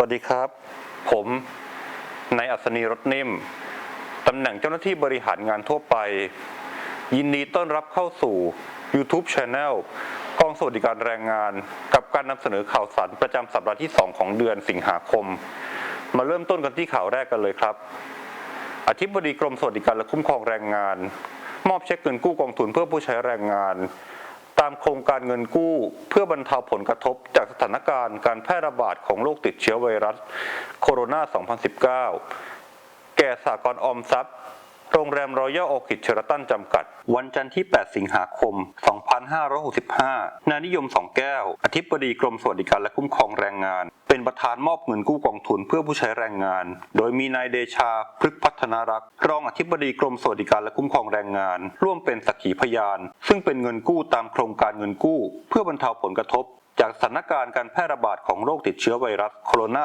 วัสดีครับ ผมนายอัศนีรถนิ่ม ตำแหน่งเจ้าหน้าที่บริหารงานทั่วไป ยินดีต้อนรับเข้าสู่ YouTube Channel กองสวัสดิการแรงงาน กับการนำเสนอข่าวสารประจำสัปดาห์ที่ 2 ของเดือนสิงหาคม มาเริ่มต้นกันที่ข่าวแรกกันเลยครับ อธิบดีกรมสวัสดิการและคุ้มครองแรงงาน มอบเช็คเงินกู้กองทุนเพื่อผู้ใช้แรงงาน ตามโครงการเงินกู้ เพื่อบรรเทาผลกระทบจากสถานการณ์การแพร่ระบาดของโรคติดเชื้อไวรัสโคโรนา 2019 แก่สากลออมทรัพย์ โรงแรมรอยัลโอคิดเชอร์ตันจำกัด วันจันทร์ที่ 8 สิงหาคม 2565 นานิยม 2 แก้ว อธิบดีกรมสวัสดิการและคุ้มครองแรงงาน เป็นประธานมอบเงินกู้กองทุนเพื่อผู้ใช้แรงงาน โดยมีนายเดชาพฤกพัฒนารักษ์รองอธิบดีกรมสวัสดิการและคุ้มครองแรงงาน ร่วมเป็นสักขีพยาน ซึ่งเป็นเงินกู้ตามโครงการเงินกู้ เพื่อบรรเทาผลกระทบ จากสถานการณ์การแพร่ระบาดของโรคติดเชื้อไวรัสโคโรนา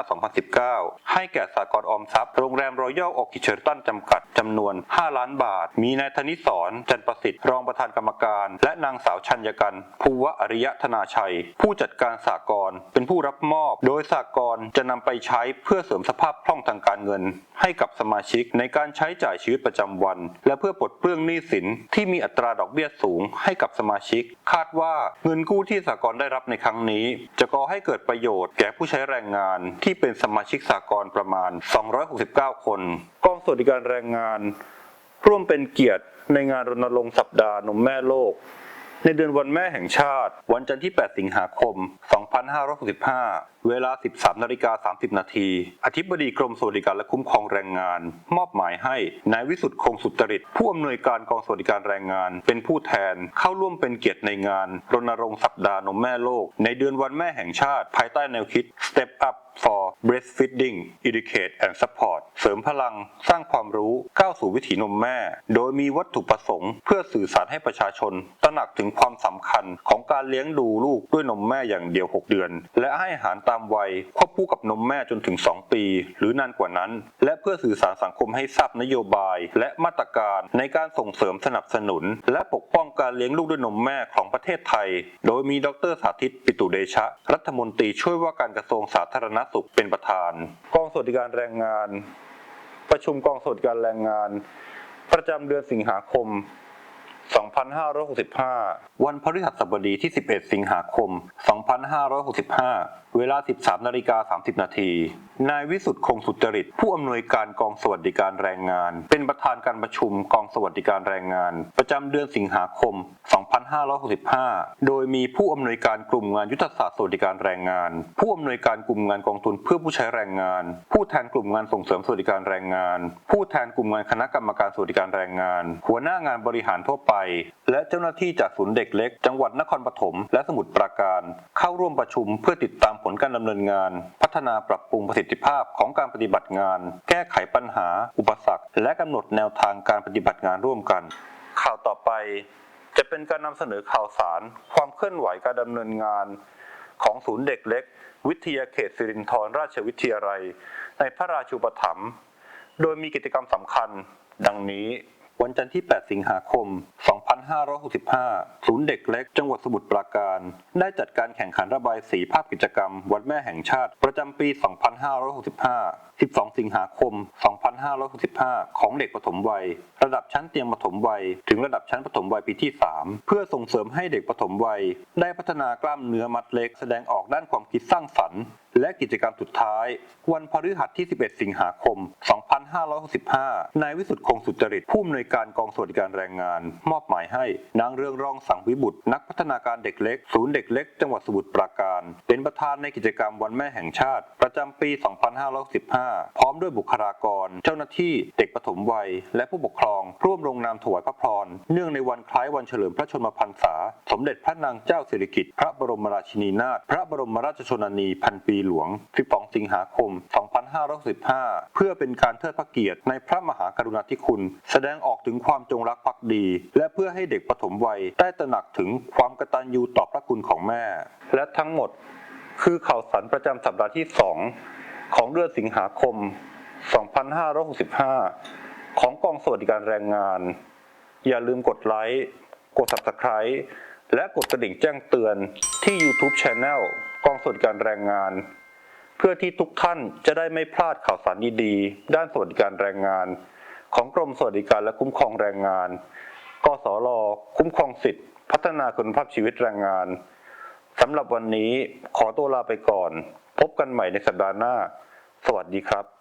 2019 ให้แก่สากลออมทรัพย์ โรงแรมรอยัลออคิเชอร์ตันจำกัดจำนวน 5 ล้านบาท มีนายธนิสรจันประสิทธิ์ รองประธานกรรมการ และนางสาวชัญญกันภูวะอริยธนาชัย ผู้จัดการสากลเป็นผู้รับมอบ โดยสากลจะนำไปใช้เพื่อเสริมสภาพคล่องทางการเงิน ให้กับสมาชิกในการใช้จ่ายชีวิตประจำวัน และเพื่อปลดเปลื้องหนี้สินที่มีอัตราดอกเบี้ยสูง ให้กับสมาชิก คาดว่าเงินกู้ที่สากลได้รับในครั้งนี้จะก่อให้เกิดประโยชน์แก่ผู้ใช้แรงงานที่เป็นสมาชิกสากลประมาณ 269 คน กองสวัสดิการแรงงาน ร่วมเป็นเกียรติในงานรณรงค์สัปดาห์นมแม่โลก ในเดือนวันแม่แห่งชาติ วันจันทร์ที่ 8 สิงหาคม 2565 เวลา 13นาฬิกา30 นาที อธิบดีกรมสวัสดิการและคุ้มครองแรงงาน มอบหมายให้นายวิสุทธิ์คงสุจริต ผู้อำนวยการกองสวัสดิการแรงงาน เป็นผู้แทนเข้าร่วมเป็นเกียรติในงาน รณรงค์สัปดาห์นมแม่โลก ในเดือนวันแม่แห่งชาติ ภายใต้แนวคิด Step Up for breastfeeding educate and support เสริมพลังสร้างความรู้ก้าวสู่วิถีนมแม่ โดยมีวัตถุประสงค์ เพื่อสื่อสารให้ประชาชนตระหนักถึงความสำคัญของการเลี้ยงดูลูกด้วยนมแม่อย่างเดียว 6 เดือน และให้อาหารตามวัยควบคู่กับนมแม่จนถึง 2 ปี หรือนานกว่านั้น และเพื่อสื่อสารสังคมให้ทราบนโยบาย และมาตรการในการส่งเสริมสนับสนุน และปกป้องการเลี้ยงลูกด้วยนมแม่ของประเทศไทย โดยมีดรสาธิตปิตุเดชะ รัฐมนตรีช่วยว่าการกระทรวงสาธารณสุขเป็นประธาน กองสวัสดิการแรงงาน ประชุมกองสวัสดิการแรงงาน ประจำเดือนสิงหาคม 2565 วันพฤหัสบดีที่ 11 สิงหาคม 2565 เวลา 13นาฬิกา30 นาที นายวิสุทธิ์คงสุจริต ผู้อำนวยการกองสวัสดิการแรงงาน เป็นประธานการประชุมกองสวัสดิการแรงงาน ประจำเดือนสิงหาคม 2565 โดยมีผู้อำนวยการกลุ่มงานยุทธศาสตร์สวัสดิการแรงงาน ผู้อำนวยการกลุ่มงานกองทุนเพื่อผู้ใช้แรงงาน ผู้แทนกลุ่มงานส่งเสริมสวัสดิการแรงงาน ผู้แทนกลุ่มงานคณะกรรมการสวัสดิการแรงงาน หัวหน้างานบริหารทั่วไป และเจ้าหน้าที่จากศูนย์เด็กเล็ก จังหวัดนครปฐมและสมุทรปราการ เข้าร่วมประชุมเพื่อติดตามผลการดำเนินงาน พัฒนาปรับปรุงประสิทธิทธิภาพของการปฏิบัติงาน แก้ไขปัญหา อุปสรรค และกำหนดแนวทางการปฏิบัติงานร่วมกัน ข่าวต่อไป จะเป็นการนำเสนอข่าวสาร ความเคลื่อนไหวการดำเนินงาน ของศูนย์เด็กเล็ก วิทยาเขตสิรินธรราชวิทยาลัย ในพระราชูปถัมภ์โดยมีกิจกรรมสำคัญ ดังนี้วันจันทร์ที่ 8 สิงหาคม 2565 ศูนย์เด็กเล็ก จังหวัดสมุทรปราการ ได้จัดการแข่งขันระบายสีภาพกิจกรรม วันแม่แห่งชาติ ประจำปี 2565 12 สิงหาคม 2565 ของเด็กปฐมวัย ระดับชั้นเตรียมปฐมวัย ถึงระดับชั้นปฐมวัยปีที่ 3 เพื่อส่งเสริมให้เด็กปฐมวัย ได้พัฒนากล้ามเนื้อมัดเล็กแสดงออกด้านความคิดสร้างสรรค์ และกิจกรรมสุดท้าย วันพฤหัสที่ 11 สิงหาคม 2 2565 นายวิสุทธิ์คงสุจริต ผู้อำนวยการกองสวัสดิการแรงงาน มอบหมายให้ นางเรืองรองสังวิบุตร นักพัฒนาการเด็กเล็ก ศูนย์เด็กเล็ก จังหวัดสมุทรปราการ เป็นประธานในกิจกรรมวันแม่แห่งชาติ ประจำปี 2515พร้อมด้วยบุคลากร เจ้าหน้าที่ เด็กปฐมวัย และผู้ปกครอง ร่วมลงนามถวายพระพร เนื่องในวันคล้ายวันเฉลิมพระชนมพรรษา สมเด็จพระนางเจ้าสิริกิติ์ พระบรมราชินีนาถ พระบรมราชชนนีพันปีหลวง 12 สิงหาคม 2 2515เพื่อเป็นการเทิดพระเกียรติในพระมหากรุณาธิคุณ แสดงออกถึงความจงรักภักดี และเพื่อให้เด็กปฐมวัยได้ตระหนักถึงความกตัญญูต่อพระคุณของแม่ และทั้งหมดคือข่าวสารประจำสัปดาห์ที่ 2 ของเดือนสิงหาคม 2565 ของกองสวัสดิการแรงงาน อย่าลืมกดไลค์ กด Subscribe และกดกระดิ่งแจ้งเตือนที่ YouTube Channel กองสวัสดิการแรงงาน เพื่อที่ทุกท่านจะได้ไม่พลาดข่าวสารดีๆด้านสวัสดิการแรงงาน ของกรมสวัสดิการและคุ้มครองแรงงาน กสรคุ้มครองสิทธิพัฒนาคุณภาพชีวิตแรงงานสำหรับวันนี้ขอตัวลาไปก่อน พบกันใหม่ในสัปดาห์หน้า สวัสดีครับ